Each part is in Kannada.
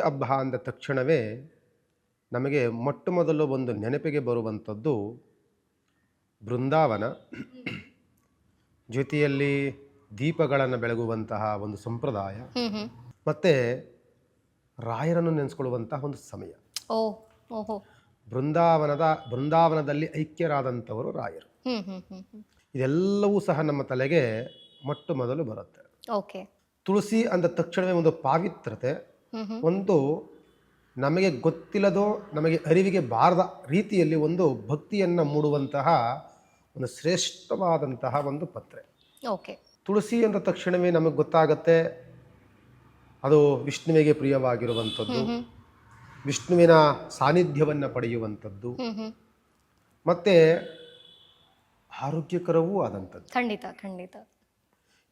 ಹಬ್ಬ ಅಂದ ತಕ್ಷಣವೇ ನಮಗೆ ಮೊಟ್ಟ ಮೊದಲು ಒಂದು ನೆನಪಿಗೆ ಬರುವಂಥದ್ದು ಬೃಂದಾವನ. ಜೊತೆಯಲ್ಲಿ ದೀಪಗಳನ್ನು ಬೆಳಗುವಂತಹ ಒಂದು ಸಂಪ್ರದಾಯ. ಮತ್ತು ರಾಯರನ್ನು ನೆನೆಸ್ಕೊಳ್ಳುವಂತಹ ಒಂದು ಸಮಯ. ಬೃಂದಾವನದ ಬೃಂದಾವನದಲ್ಲಿ ಐಕ್ಯರಾದಂಥವರು ರಾಯರು. ಇದೆಲ್ಲವೂ ಸಹ ನಮ್ಮ ತಲೆಗೆ ಮೊಟ್ಟ ಮೊದಲು ಬರುತ್ತೆ. ಓಕೆ. ತುಳಸಿ ಅಂದ ತಕ್ಷಣವೇ ಒಂದು ಪಾವಿತ್ರತೆ ಒಂದು ನಮಗೆ ಗೊತ್ತಿಲ್ಲದೋ ನಮಗೆ ಅರಿವಿಗೆ ಬಾರದ ರೀತಿಯಲ್ಲಿ ಒಂದು ಭಕ್ತಿಯನ್ನು ಮೂಡುವಂತಹ ಒಂದು ಶ್ರೇಷ್ಠವಾದಂತಹ ಒಂದು ಪತ್ರೆ. ಓಕೆ. ತುಳಸಿ ಅಂದ ತಕ್ಷಣವೇ ನಮಗೆ ಗೊತ್ತಾಗತ್ತೆ ಅದು ವಿಷ್ಣುವಿಗೆ ಪ್ರಿಯವಾಗಿರುವಂಥದ್ದು ವಿಷ್ಣುವಿನ ಸಾನ್ನಿಧ್ಯವನ್ನು ಪಡೆಯುವಂಥದ್ದು ಮತ್ತು ಆರೋಗ್ಯಕರವೂ ಆದಂಥದ್ದು. ಖಂಡಿತ ಖಂಡಿತ.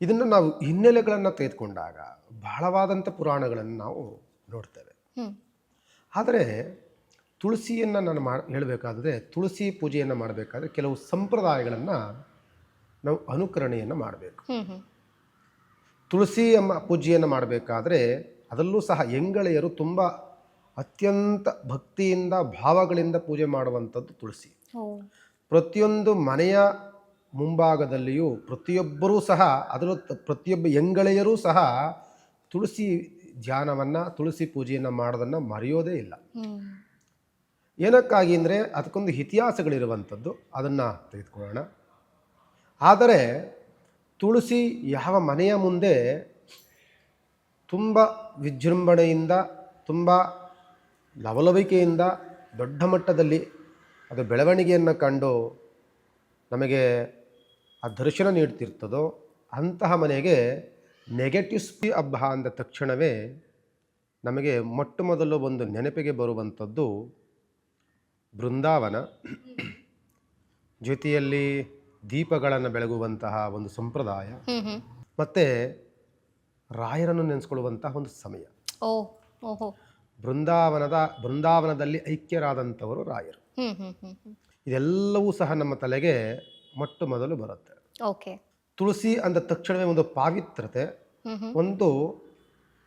ಇದನ್ನು ನಾವು ಹಿನ್ನೆಲೆಗಳನ್ನು ತೆಗೆದುಕೊಂಡಾಗ ಬಹಳವಾದಂಥ ಪುರಾಣಗಳನ್ನು ನಾವು ನೋಡ್ತೇವೆ. ಆದರೆ ತುಳಸಿಯನ್ನು ನಾನು ಮಾ ಹೇಳಬೇಕಾದ್ರೆ ತುಳಸಿ ಪೂಜೆಯನ್ನು ಮಾಡಬೇಕಾದ್ರೆ ಕೆಲವು ಸಂಪ್ರದಾಯಗಳನ್ನು ನಾವು ಅನುಕರಣೆಯನ್ನು ಮಾಡಬೇಕು. ತುಳಸಿ ಎಂಬ ಪೂಜೆಯನ್ನು ಮಾಡಬೇಕಾದ್ರೆ ಅದರಲ್ಲೂ ಸಹ ಎಂಗಳೆಯರು ತುಂಬ ಅತ್ಯಂತ ಭಕ್ತಿಯಿಂದ ಭಾವಗಳಿಂದ ಪೂಜೆ ಮಾಡುವಂಥದ್ದು ತುಳಸಿ. ಪ್ರತಿಯೊಂದು ಮನೆಯ ಮುಂಭಾಗದಲ್ಲಿಯೂ ಪ್ರತಿಯೊಬ್ಬರೂ ಸಹ ಅದರ ಪ್ರತಿಯೊಬ್ಬ ಎಂಗಳೆಯರೂ ಸಹ ತುಳಸಿ ಧ್ಯಾನವನ್ನು ತುಳಸಿ ಪೂಜೆಯನ್ನು ಮಾಡೋದನ್ನು ಮರೆಯೋದೇ ಇಲ್ಲ. ಏನಕ್ಕಾಗಿ ಅಂದರೆ ಅದಕ್ಕೊಂದು ಇತಿಹಾಸಗಳಿರುವಂಥದ್ದು ಅದನ್ನು ತೆಗೆದುಕೊಳ್ಳೋಣ. ಆದರೆ ತುಳಸಿ ಯಾವ ಮನೆಯ ಮುಂದೆ ತುಂಬ ವಿಜೃಂಭಣೆಯಿಂದ ತುಂಬ ಲವಲವಿಕೆಯಿಂದ ದೊಡ್ಡ ಮಟ್ಟದಲ್ಲಿ ಅದು ಬೆಳವಣಿಗೆಯನ್ನು ಕಂಡು ನಮಗೆ ಆ ದರ್ಶನ ನೀಡ್ತಿರ್ತದೋ ಅಂತಹ ಮನೆಗೆ ನೆಗೆಟಿವ್ ಸ್ಪಿ ಹಬ್ಬ ಅಂದ ತಕ್ಷಣವೇ ನಮಗೆ ಮೊಟ್ಟ ಮೊದಲು ಒಂದು ನೆನಪಿಗೆ ಬರುವಂಥದ್ದು ಬೃಂದಾವನ. ಜೊತೆಯಲ್ಲಿ ದೀಪಗಳನ್ನು ಬೆಳಗುವಂತಹ ಒಂದು ಸಂಪ್ರದಾಯ. ಮತ್ತು ರಾಯರನ್ನು ನೆನೆಸ್ಕೊಳ್ಳುವಂತಹ ಒಂದು ಸಮಯ. ಓ ಓಹೋ. ಬೃಂದಾವನದ ಬೃಂದಾವನದಲ್ಲಿ ಐಕ್ಯರಾದಂಥವರು ರಾಯರು. ಇದೆಲ್ಲವೂ ಸಹ ನಮ್ಮ ತಲೆಗೆ ಮೊಟ್ಟ ಮೊದಲು ಬರುತ್ತೆ. ಓಕೆ. ತುಳಸಿ ಅಂದ ತಕ್ಷಣವೇ ಒಂದು ಪಾವಿತ್ರತೆ ಒಂದು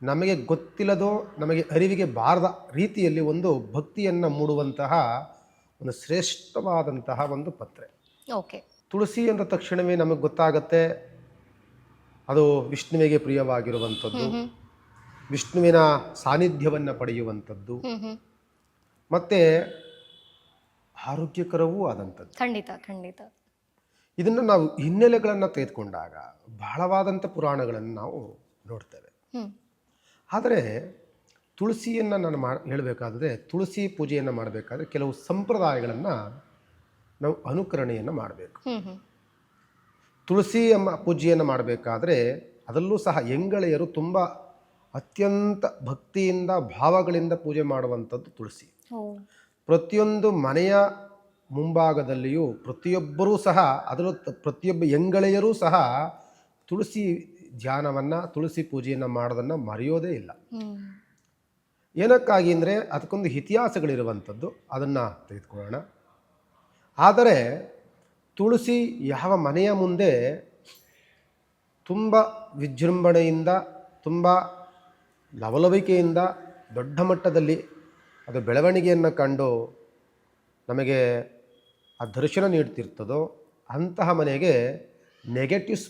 ನಮಗೆ ಗೊತ್ತಿಲ್ಲದೋ ನಮಗೆ ಅರಿವಿಗೆ ಬಾರದ ರೀತಿಯಲ್ಲಿ ಒಂದು ಭಕ್ತಿಯನ್ನು ಮೂಡುವಂತಹ ಒಂದು ಶ್ರೇಷ್ಠವಾದಂತಹ ಒಂದು ಪತ್ರೆ. ಓಕೆ. ತುಳಸಿ ಅಂದ ತಕ್ಷಣವೇ ನಮಗೆ ಗೊತ್ತಾಗತ್ತೆ ಅದು ವಿಷ್ಣುವಿಗೆ ಪ್ರಿಯವಾಗಿರುವಂಥದ್ದು ವಿಷ್ಣುವಿನ ಸಾನ್ನಿಧ್ಯವನ್ನು ಪಡೆಯುವಂಥದ್ದು. ಮತ್ತು ಆರೋಗ್ಯಕರವೂ ಆದಂಥದ್ದು. ಖಂಡಿತ ಖಂಡಿತ. ಇದನ್ನು ನಾವು ಹಿನ್ನೆಲೆಗಳನ್ನು ತೆಗೆದುಕೊಂಡಾಗ ಬಹಳವಾದಂಥ ಪುರಾಣಗಳನ್ನು ನಾವು ನೋಡ್ತೇವೆ. ಆದರೆ ತುಳಸಿಯನ್ನು ನಾನು ಮಾ ಹೇಳಬೇಕಾದ್ರೆ ತುಳಸಿ ಪೂಜೆಯನ್ನು ಮಾಡಬೇಕಾದ್ರೆ ಕೆಲವು ಸಂಪ್ರದಾಯಗಳನ್ನು ನಾವು ಅನುಕರಣೆಯನ್ನು ಮಾಡಬೇಕು. ತುಳಸಿ ಎಂಬ ಪೂಜೆಯನ್ನು ಮಾಡಬೇಕಾದ್ರೆ ಅದರಲ್ಲೂ ಸಹ ಎಂಗಳೆಯರು ತುಂಬ ಅತ್ಯಂತ ಭಕ್ತಿಯಿಂದ ಭಾವಗಳಿಂದ ಪೂಜೆ ಮಾಡುವಂಥದ್ದು ತುಳಸಿ. ಪ್ರತಿಯೊಂದು ಮನೆಯ ಮುಂಭಾಗದಲ್ಲಿಯೂ ಪ್ರತಿಯೊಬ್ಬರೂ ಸಹ ಅದರಲ್ಲೂ ಪ್ರತಿಯೊಬ್ಬ ಎಂಗಳೆಯರೂ ಸಹ ತುಳಸಿ ಧ್ಯಾನವನ್ನು ತುಳಸಿ ಪೂಜೆಯನ್ನು ಮಾಡೋದನ್ನು ಮರೆಯೋದೇ ಇಲ್ಲ. ಏನಕ್ಕಾಗಿ ಅಂದರೆ ಅದಕ್ಕೊಂದು ಇತಿಹಾಸಗಳಿರುವಂಥದ್ದು ಅದನ್ನು ತೆಗೆದುಕೊಳ್ಳೋಣ. ಆದರೆ ತುಳಸಿ ಯಾವ ಮನೆಯ ಮುಂದೆ ತುಂಬ ವಿಜೃಂಭಣೆಯಿಂದ ತುಂಬ ಲವಲವಿಕೆಯಿಂದ ದೊಡ್ಡ ಮಟ್ಟದಲ್ಲಿ ಅದು ಬೆಳವಣಿಗೆಯನ್ನು ಕಂಡು ನಮಗೆ ಆ ದರ್ಶನ ನೀಡ್ತಿರ್ತದೋ ಅಂತಹ ಮನೆಗೆ ನೆಗೆಟಿವ್